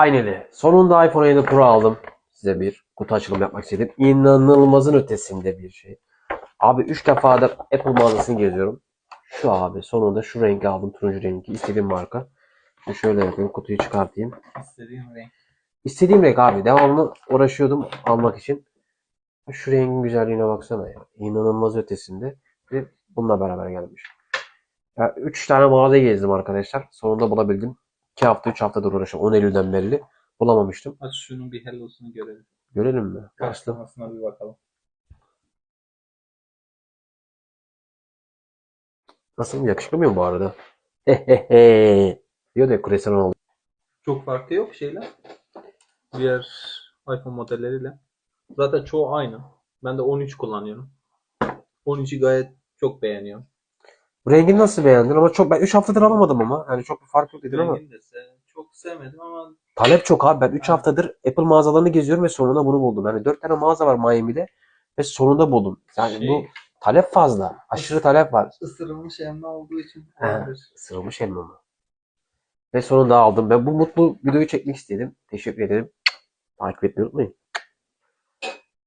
Finally. Sonunda iPhone 17 Pro aldım. Size bir kutu açılımı yapmak istedim. İnanılmazın ötesinde bir şey. Abi 3 defadır Apple mağazasını geziyorum. Şu abi sonunda şu rengi aldım. Turuncu rengi. İstediğim marka. Şimdi şöyle yapayım. Kutuyu çıkartayım. İstediğim renk. İstediğim renk abi. Devamlı uğraşıyordum almak için. Şu rengin güzelliğine baksana ya. İnanılmaz ötesinde. Ve bununla beraber gelmiş. Ya 3 tane mağaza gezdim arkadaşlar. Sonunda bulabildim. 2 hafta 3 haftadır uğraşıyorum. 10 Eylül'den beri bulamamıştım. Aç şunun bir hellosunu görelim. Görelim mi? Karşılamasına bir bakalım. nasıl yakışıklı mıyım bu arada? Hehehe. Diyor da küresel oldu. Çok farkı yok şeyler. Diğer iPhone modelleriyle. Zaten çoğu aynı. Ben de 13 kullanıyorum. 13'ü gayet çok beğeniyorum. Rengini nasıl beğendin? Ama çok ben 3 haftadır alamadım ama. Yani çok bir fark yok dedin ama. Rengini de se- çok sevmedim ama Talep çok abi. Ben 3 haftadır Apple mağazalarını geziyorum ve sonunda bunu buldum. Yani 4 tane mağaza var Miami'de ve sonunda buldum. Yani Şey- bu talep fazla. Aşırı talep var. ısırılmış elma olduğu için He. olabilir. Sırılmış elma mı? Ve sonunda aldım. Ben bu mutlu videoyu çekmek istedim. Teşekkür ederim. Takip etmeyi unutmayın.